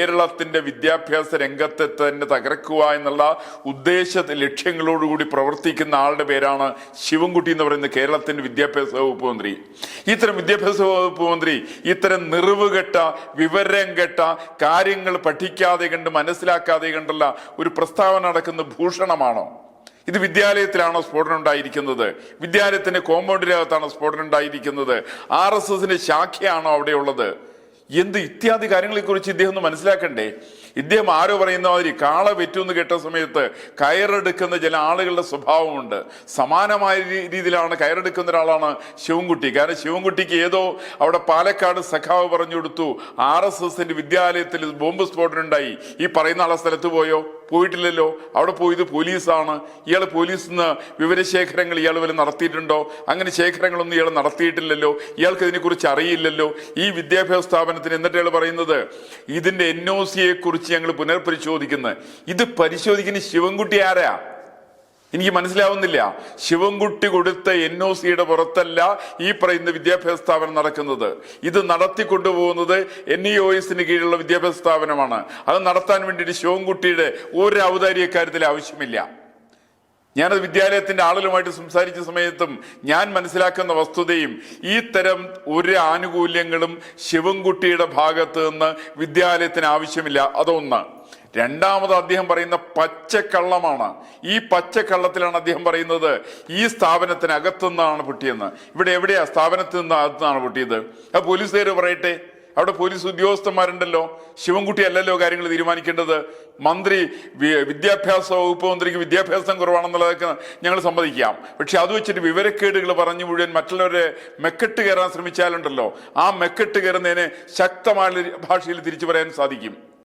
കേരളത്തിന്റെ വിദ്യാഭ്യാസ രംഗത്തെ തന്നെ തകർക്കുക എന്നുള്ള ഉദ്ദേശ ലക്ഷ്യങ്ങളോടുകൂടി പ്രവർത്തിക്കുന്ന ആളുടെ പേരാണ് ശിവൻകുട്ടി എന്ന് പറയുന്ന കേരളത്തിന്റെ വിദ്യാഭ്യാസ വകുപ്പ് മന്ത്രി. ഇത്തരം വിദ്യാഭ്യാസ വകുപ്പ് മന്ത്രി ഇത്തരം നിറിവുകെട്ട വിവരം കെട്ട കാര്യങ്ങൾ പഠിക്കാതെ കണ്ട് മനസ്സിലാക്കാതെ കണ്ടുള്ള ഒരു പ്രസ്താവന നടക്കുന്ന ഭൂഷണമാണോ? ഇത് വിദ്യാലയത്തിലാണോ സ്ഫോടനം ഉണ്ടായിരിക്കുന്നത്? വിദ്യാലയത്തിന്റെ കോമ്പൗണ്ടിനകത്താണോ സ്ഫോടനം ഉണ്ടായിരിക്കുന്നത്? ആർ എസ് എസിന്റെ ശാഖയാണോ അവിടെയുള്ളത്? എന്ത് ഇത്യാദി കാര്യങ്ങളെ കുറിച്ച് ഇദ്ദേഹം ഒന്ന് മനസ്സിലാക്കണ്ടേ? ഇദ്ദേഹം ആരോ പറയുന്ന മാതിരി കാള വെറ്റൂന്ന് കേട്ട സമയത്ത് കയറെടുക്കുന്ന ചില ആളുകളുടെ സ്വഭാവമുണ്ട്. സമാനമായ രീതിയിലാണ് കയറെടുക്കുന്ന ഒരാളാണ് ശിവൻകുട്ടി. കാരണം ശിവൻകുട്ടിക്ക് ഏതോ അവിടെ പാലക്കാട് സഖാവ് പറഞ്ഞു കൊടുത്തു. ആർ എസ് എസിന്റെ വിദ്യാലയത്തിൽ ബോംബ് സ്ഫോടനം ഉണ്ടായി. ഈ പറയുന്ന ആളെ സ്ഥലത്ത് പോയോ? പോയിട്ടില്ലല്ലോ. അവിടെ പോയത് പോലീസാണ്. ഇയാൾ പോലീസിൽ നിന്ന് വിവരശേഖരങ്ങൾ ഇയാൾ വല്ല നടത്തിയിട്ടുണ്ടോ? അങ്ങനെ ശേഖരങ്ങളൊന്നും ഇയാൾ നടത്തിയിട്ടില്ലല്ലോ. ഇയാൾക്ക് ഇതിനെക്കുറിച്ച് അറിയില്ലല്ലോ. ഈ വിദ്യാഭ്യാസ സ്ഥാപനത്തിന് എന്നിട്ട് ഇയാൾ പറയുന്നത് ഇതിന്റെ എൻ ഒ സിയെക്കുറിച്ച് ഞങ്ങൾ പുനർപരിശോധിക്കുന്നത് ഇത് പരിശോധിക്കുന്ന ശിവൻകുട്ടി ആരാ? എനിക്ക് മനസ്സിലാവുന്നില്ല. ശിവൻകുട്ടി കൊടുത്ത എൻ ഒ സിയുടെ പുറത്തല്ല ഈ പറയുന്ന വിദ്യാഭ്യാസ സ്ഥാപനം നടക്കുന്നത്. ഇത് നടത്തിക്കൊണ്ടുപോകുന്നത് എൻ ഇ ഒ എസിന് കീഴിലുള്ള വിദ്യാഭ്യാസ സ്ഥാപനമാണ്. അത് നടത്താൻ വേണ്ടിയിട്ട് ശിവൻകുട്ടിയുടെ ഒരു ഔദാര്യ കാര്യത്തിൽ ആവശ്യമില്ല. ഞാനത് വിദ്യാലയത്തിന്റെ ആളുകളുമായിട്ട് സംസാരിച്ച സമയത്തും ഞാൻ മനസ്സിലാക്കുന്ന വസ്തുതയും ഈ തരം ഒരു ആനുകൂല്യങ്ങളും ശിവൻകുട്ടിയുടെ ഭാഗത്ത് നിന്ന് വിദ്യാലയത്തിന് ആവശ്യമില്ല. അതൊന്ന്. രണ്ടാമത് അദ്ദേഹം പറയുന്ന പച്ചക്കള്ളമാണ്. ഈ പച്ചക്കള്ളത്തിലാണ് അദ്ദേഹം പറയുന്നത് ഈ സ്ഥാപനത്തിന് അകത്തുനിന്നാണ് പൊട്ടിയെന്ന്. ഇവിടെ എവിടെയാ? സ്ഥാപനത്തിൽ നിന്ന് അകത്തുനിന്നാണ് പൊട്ടിയത്. ആ പോലീസുകാർ പറയട്ടെ. അവിടെ പോലീസ് ഉദ്യോഗസ്ഥന്മാരുണ്ടല്ലോ? ശിവൻകുട്ടി അല്ലല്ലോ കാര്യങ്ങൾ തീരുമാനിക്കേണ്ടത്. മന്ത്രി വിദ്യാഭ്യാസ വകുപ്പ് മന്ത്രിക്ക് വിദ്യാഭ്യാസം കുറവാണെന്നുള്ളതൊക്കെ ഞങ്ങൾ സമ്മതിക്കാം. പക്ഷെ അത് വെച്ചിട്ട് വിവരക്കേടുകൾ പറഞ്ഞു മുഴുവൻ മറ്റുള്ളവരെ മെക്കെട്ട് കയറാൻ ശ്രമിച്ചാലുണ്ടല്ലോ. ആ മെക്കെട്ട് കയറുന്നതിന് ശക്തമായ ഭാഷയിൽ തിരിച്ചു പറയാൻ സാധിക്കും.